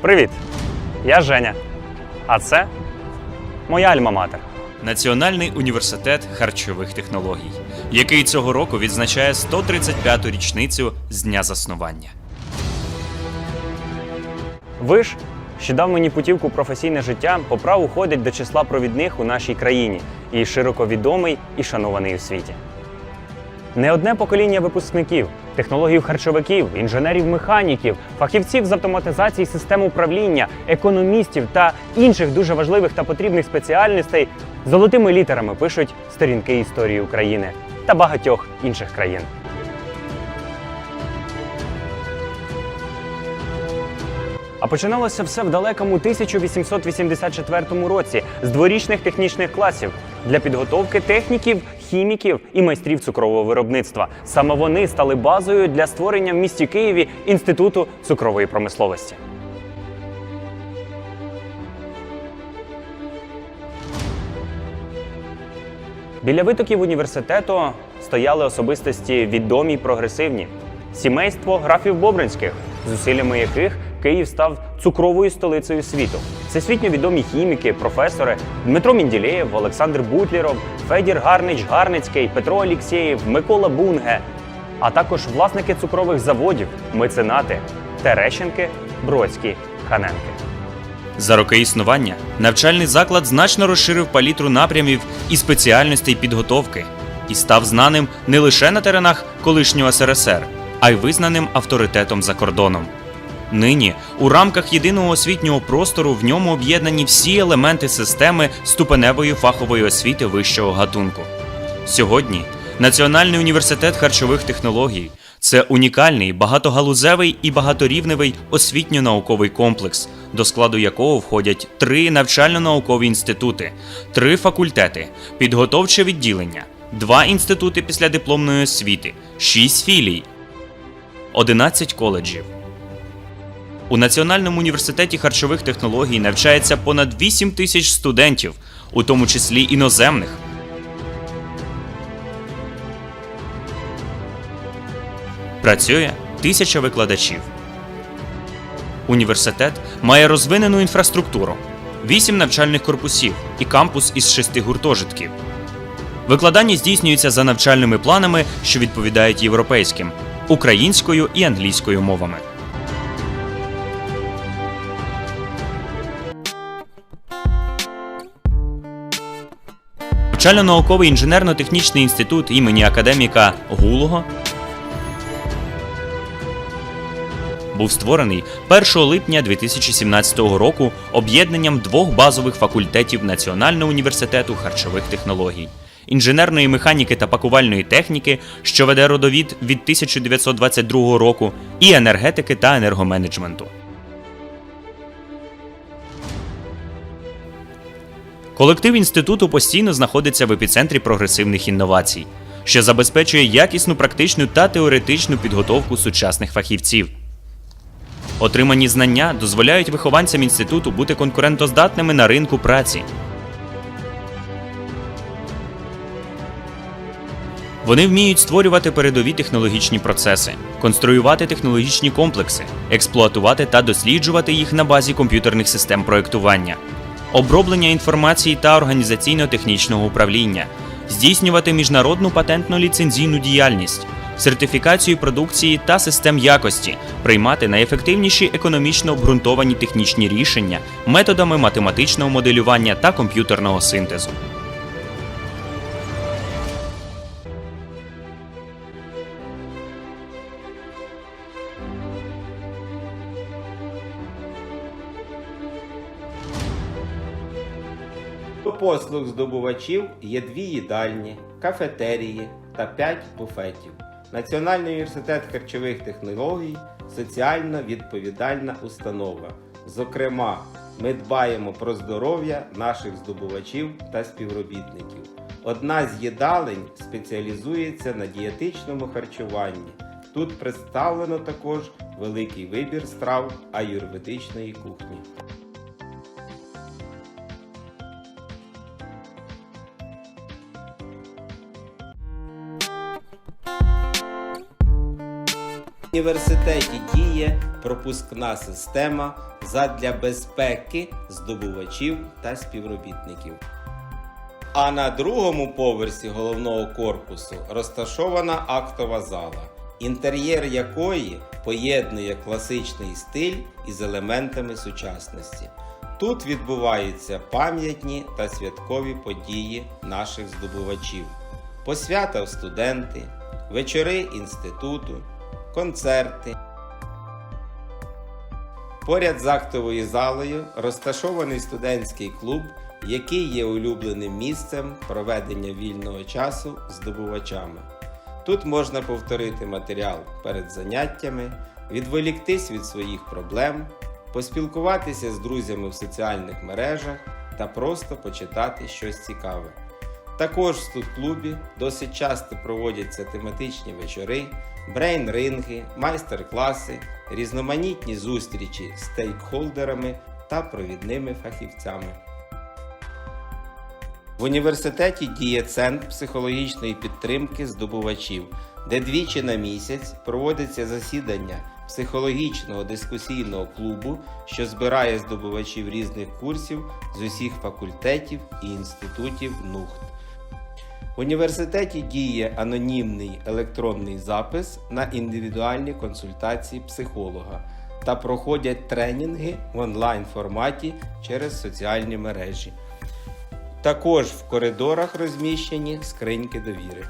Привіт! Я Женя. А це моя альма-матер. Національний університет харчових технологій, який цього року відзначає 135-ту річницю з дня заснування. Виш, що дав мені путівку професійне життя, по праву ходить до числа провідних у нашій країні і широко відомий і шанований у світі. Не одне покоління випускників, технологів-харчовиків, інженерів-механіків, фахівців з автоматизації систем управління, економістів та інших дуже важливих та потрібних спеціальностей золотими літерами пишуть сторінки історії України та багатьох інших країн. А починалося все в далекому 1884 році з дворічних технічних класів для підготовки техніків, хіміків і майстрів цукрового виробництва. Саме вони стали базою для створення в місті Києві інституту цукрової промисловості. Біля витоків університету стояли особистості відомі й прогресивні. Сімейство графів Бобринських, зусиллями яких Київ став цукровою столицею світу. Всесвітньо відомі хіміки, професори Дмитро Мінділеєв, Олександр Бутліров, Федір Гарнич Гарницький, Петро Олексєєв, Микола Бунге, а також власники цукрових заводів, меценати Терещенки, Бродські, Ханенки. За роки існування навчальний заклад значно розширив палітру напрямів і спеціальностей підготовки і став знаним не лише на теренах колишнього СРСР, а й визнаним авторитетом за кордоном. Нині у рамках єдиного освітнього простору в ньому об'єднані всі елементи системи ступеневої фахової освіти вищого гатунку. Сьогодні Національний університет харчових технологій це унікальний, багатогалузевий і багаторівневий освітньо-науковий комплекс, до складу якого входять три навчально-наукові інститути, три факультети, підготовче відділення, два інститути післядипломної освіти, шість філій, 11 коледжів. У Національному університеті харчових технологій навчається понад 8 тисяч студентів, у тому числі іноземних. Працює тисяча викладачів. Університет має розвинену інфраструктуру, 8 навчальних корпусів і кампус із 6 гуртожитків. Викладання здійснюється за навчальними планами, що відповідають європейським, українською і англійською мовами. Навчально-науковий інженерно-технічний інститут імені академіка Гулого був створений 1 липня 2017 року об'єднанням двох базових факультетів Національного університету харчових технологій. Інженерної механіки та пакувальної техніки, що веде родовід від 1922 року, і енергетики та енергоменеджменту. Колектив інституту постійно знаходиться в епіцентрі прогресивних інновацій, що забезпечує якісну практичну та теоретичну підготовку сучасних фахівців. Отримані знання дозволяють вихованцям інституту бути конкурентоздатними на ринку праці. Вони вміють створювати передові технологічні процеси, конструювати технологічні комплекси, експлуатувати та досліджувати їх на базі комп'ютерних систем проєктування, оброблення інформації та організаційно-технічного управління, здійснювати міжнародну патентно ліцензійну діяльність, сертифікацію продукції та систем якості, приймати найефективніші економічно обґрунтовані технічні рішення методами математичного моделювання та комп'ютерного синтезу. Послуг здобувачів є дві їдальні, кафетерії та п'ять буфетів. Національний університет харчових технологій соціально відповідальна установа. Зокрема, ми дбаємо про здоров'я наших здобувачів та співробітників. Одна з їдалень спеціалізується на дієтичному харчуванні. Тут представлено також великий вибір страв аюрведичної кухні. Університеті діє пропускна система задля безпеки здобувачів та співробітників. А на другому поверсі головного корпусу розташована актова зала, інтер'єр якої поєднує класичний стиль із елементами сучасності. Тут відбуваються пам'ятні та святкові події наших здобувачів, посвята в студенти, вечори інституту, концерти. Поряд з актовою залою розташований студентський клуб, який є улюбленим місцем проведення вільного часу здобувачами. Тут можна повторити матеріал перед заняттями, відволіктись від своїх проблем, поспілкуватися з друзями в соціальних мережах та просто почитати щось цікаве. Також в студклубі досить часто проводяться тематичні вечори, брейн-ринги, майстер-класи, різноманітні зустрічі з стейкхолдерами та провідними фахівцями. В університеті діє центр психологічної підтримки здобувачів, де двічі на місяць проводиться засідання психологічного дискусійного клубу, що збирає здобувачів різних курсів з усіх факультетів і інститутів НУХТ. В університеті діє анонімний електронний запис на індивідуальні консультації психолога та проходять тренінги в онлайн форматі через соціальні мережі. Також в коридорах розміщені скриньки довіри.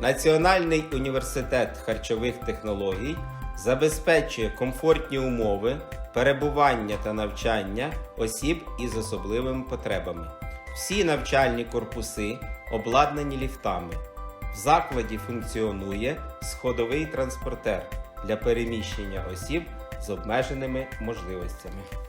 Національний університет харчових технологій забезпечує комфортні умови перебування та навчання осіб із особливими потребами. Всі навчальні корпуси обладнані ліфтами. В закладі функціонує сходовий транспортер для переміщення осіб з обмеженими можливостями.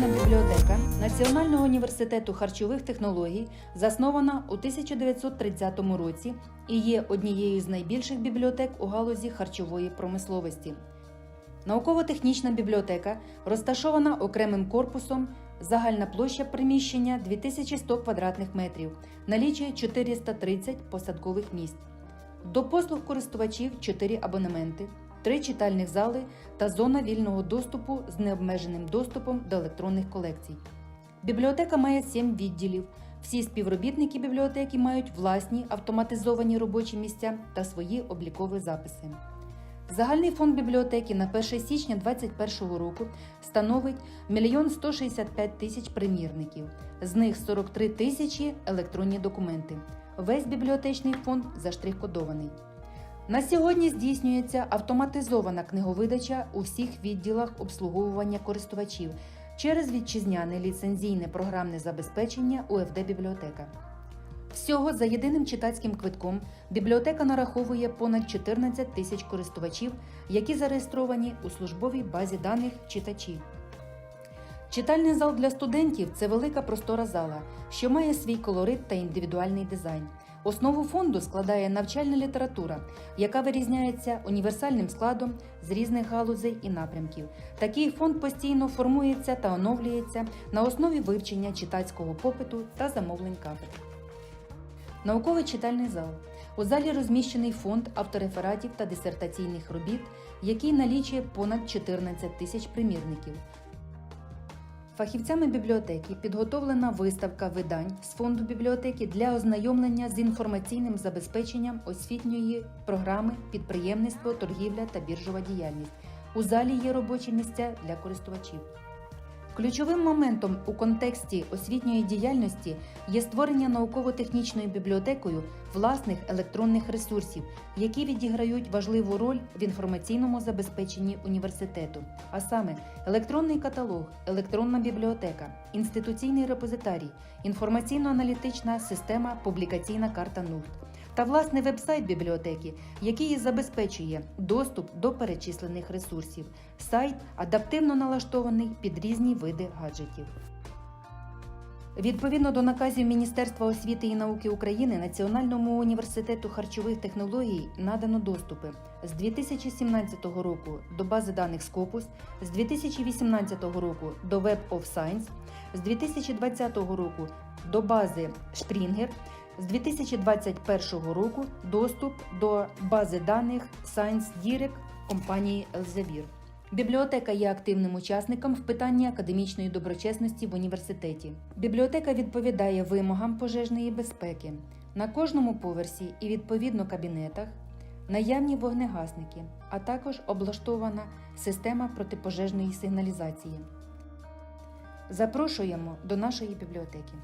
Науково-технічна бібліотека Національного університету харчових технологій заснована у 1930 році і є однією з найбільших бібліотек у галузі харчової промисловості. Науково-технічна бібліотека розташована окремим корпусом. Загальна площа приміщення 2100 квадратних метрів, налічує 430 посадкових місць. До послуг користувачів 4 абонементи, 3 читальних зали та зона вільного доступу з необмеженим доступом до електронних колекцій. Бібліотека має 7 відділів, Всі співробітники бібліотеки мають власні автоматизовані робочі місця та свої облікові записи. Загальний фонд бібліотеки на 1 січня 2021 року становить 1 165 тисяч примірників, з них 43 тисячі електронні документи. Весь бібліотечний фонд заштрих-кодований. На сьогодні здійснюється автоматизована книговидача у всіх відділах обслуговування користувачів через вітчизняне ліцензійне програмне забезпечення УФД бібліотека. Всього за єдиним читацьким квитком бібліотека нараховує понад 14 тисяч користувачів, які зареєстровані у службовій базі даних читачі. Читальний зал для студентів це велика простора зала, що має свій колорит та індивідуальний дизайн. Основу фонду складає навчальна література, яка вирізняється універсальним складом з різних галузей і напрямків. Такий фонд постійно формується та оновлюється на основі вивчення читацького попиту та замовлень кафедр. Науковий читальний зал. У залі розміщений фонд авторефератів та дисертаційних робіт, який налічує понад 14 тисяч примірників. Фахівцями бібліотеки підготовлена виставка видань з фонду бібліотеки для ознайомлення з інформаційним забезпеченням освітньої програми підприємництво, торгівля та біржова діяльність. У залі є робочі місця для користувачів. Ключовим моментом у контексті освітньої діяльності є створення науково-технічною бібліотекою власних електронних ресурсів, які відіграють важливу роль в інформаційному забезпеченні університету, а саме електронний каталог, електронна бібліотека, інституційний репозитарій, інформаційно-аналітична система, публікаційна карта НУФТ та власне веб-сайт бібліотеки, який забезпечує доступ до перечислених ресурсів. Сайт адаптивно налаштований під різні види гаджетів. Відповідно до наказів Міністерства освіти і науки України Національному університету харчових технологій надано доступи з 2017 року до бази даних Scopus, з 2018 року до Web of Science, з 2020 року до бази Springer, з 2021 року доступ до бази даних Science Direct компанії Elsevier. Бібліотека є активним учасником в питанні академічної доброчесності в університеті. Бібліотека відповідає вимогам пожежної безпеки на кожному поверсі і відповідно кабінетах, наявні вогнегасники, а також облаштована система протипожежної сигналізації. Запрошуємо до нашої бібліотеки.